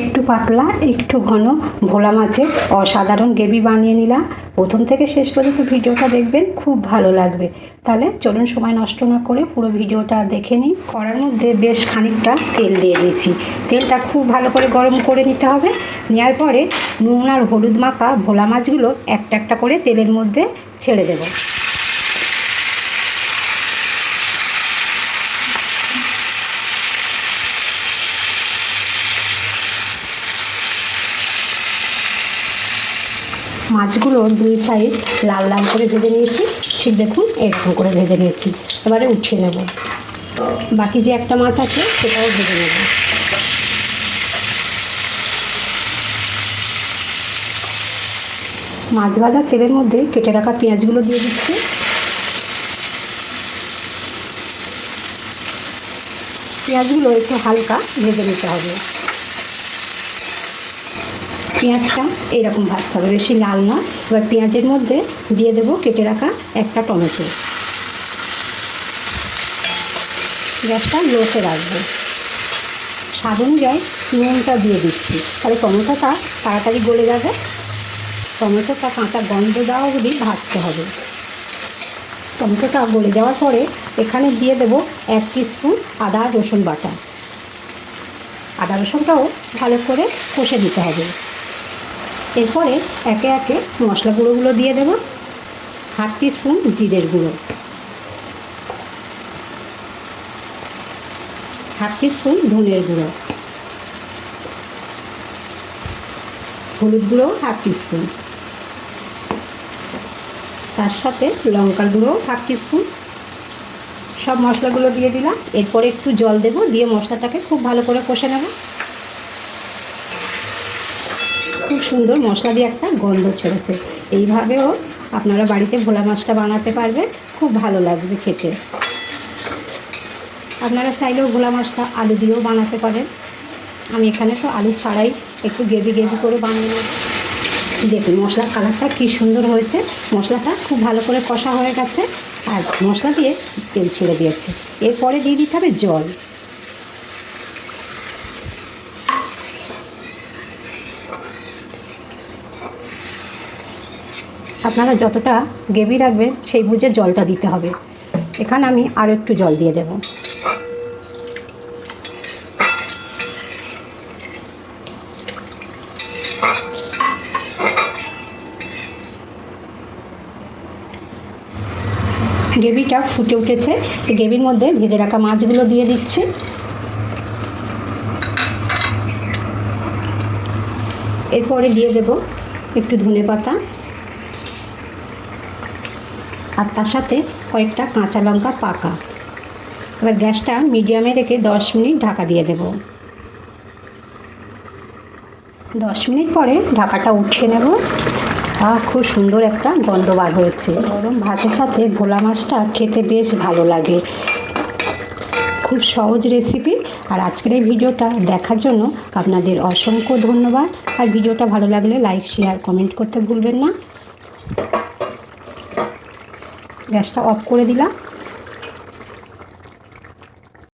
একটু পাতলা, একটু ঘন ভোলা মাছের অসাধারণ গ্রেভি বানিয়ে নিলাম। প্রথম থেকে শেষ পর্যন্ত ভিডিওটা দেখবেন, খুব ভালো লাগবে। তাহলে চলুন সময় নষ্ট না করে পুরো ভিডিওটা দেখে নিই। কড়ার মধ্যে বেশ খানিকটা তেল দিয়ে দিয়েছি। তেলটা খুব ভালো করে গরম করে নিতে হবে। নেওয়ার পরে নুন আর হলুদ মাখা ভোলা মাছগুলো একটা একটা করে তেলের মধ্যে ছেড়ে দেবো। মাছগুলো দুই সাইড লাল লাল করে ভেজে নিয়েছি। ঠিক দেখুন, এরকম করে ভেজে নিয়েছি। এবারে উঠিয়ে নেব। বাকি যে একটা মাছ আছে, সেটাও ভেজে নেব। মাছ ভাজার তেলের মধ্যে কেটে রাখা পেঁয়াজগুলো দিয়ে দিচ্ছি। পেঁয়াজগুলো একটু হালকা ভেজে নিতে হবে। পেঁয়াজটা এইরকম ভাজতে হবে, বেশি লাল না। এবার পেঁয়াজের মধ্যে দিয়ে দেবো কেটে রাখা একটা টমেটো। গ্যাসটা লোতে রাখব। স্বাদ অনুযায়ী নুনটা দিয়ে দিচ্ছি। তাহলে টমেটোটা তাড়াতাড়ি গলে যাবে। টমেটোটা কাঁচা গন্ধ দেওয়া অবধি ভাজতে হবে। টমেটোটা গলে যাওয়ার পরে এখানে দিয়ে দেবো এক স্পুন আদা রসুন বাটা। আদা রসুনটাও ভালো করে কষে দিতে হবে। এরপরে একে একে মশলা গুঁড়োগুলো দিয়ে দেবো। হাফ স্পুন জিরের গুঁড়ো। হাফ স্পুন ধনের গুঁড়ো। হলুদ গুঁড়ো হাফ স্পুন তার সাথে লঙ্কার গুঁড়ো হাফ স্পুন সব মশলাগুলো দিয়ে দিলাম। এরপরে একটু জল দেবো, দিয়ে মশলাটাকে খুব ভালো করে কষে নেব। খুব সুন্দর মশলা দিয়ে একটা গন্ধ ছেড়েছে। এইভাবেও আপনারা বাড়িতে ভোলা মাছটা বানাতে পারবেন, খুব ভালো লাগবে খেতে। আপনারা চাইলেও ভোলা মাছটা আলু দিয়েও বানাতে পারেন। আমি এখানে তো আলু ছাড়াই একটু গেবি গেবি করে বানিয়ে নেব। দেখুন মশলার কালারটা কী সুন্দর হয়েছে। মশলাটা খুব ভালো করে কষা হয়ে গেছে আর মশলা দিয়ে তেল ছেড়ে দিয়েছে। এরপরে দিয়ে দিতে হবে জল। আপনারা যতটা গ্রেভি রাখবেন, সেই বুঝে জলটা দিতে হবে। এখানে আমি আরও একটু জল দিয়ে দেব। গ্রেভিটা ফুটে উঠেছে। গ্রেভির মধ্যে ভেজে রাখা মাছগুলো দিয়ে দিচ্ছি। এরপরে দিয়ে দেব একটু ধনে পাতা আর তার সাথে কয়েকটা কাঁচা লঙ্কা পাকা। এবার গ্যাসটা মিডিয়ামে রেখে দশ মিনিট ঢাকা দিয়ে দেব। দশ মিনিট পরে ঢাকাটা উঠিয়ে নেব। আর খুব সুন্দর একটা গন্ধ বার হয়েছে। গরম ভাতের সাথে ভোলা মাছটা খেতে বেশ ভালো লাগে। খুব সহজ রেসিপি। আর আজকের এই ভিডিওটা দেখার জন্য আপনাদের অসংখ্য ধন্যবাদ। আর ভিডিওটা ভালো লাগলে লাইক শেয়ার কমেন্ট করতে ভুলবেন না। গ্যাসটা অফ করে দিলাম।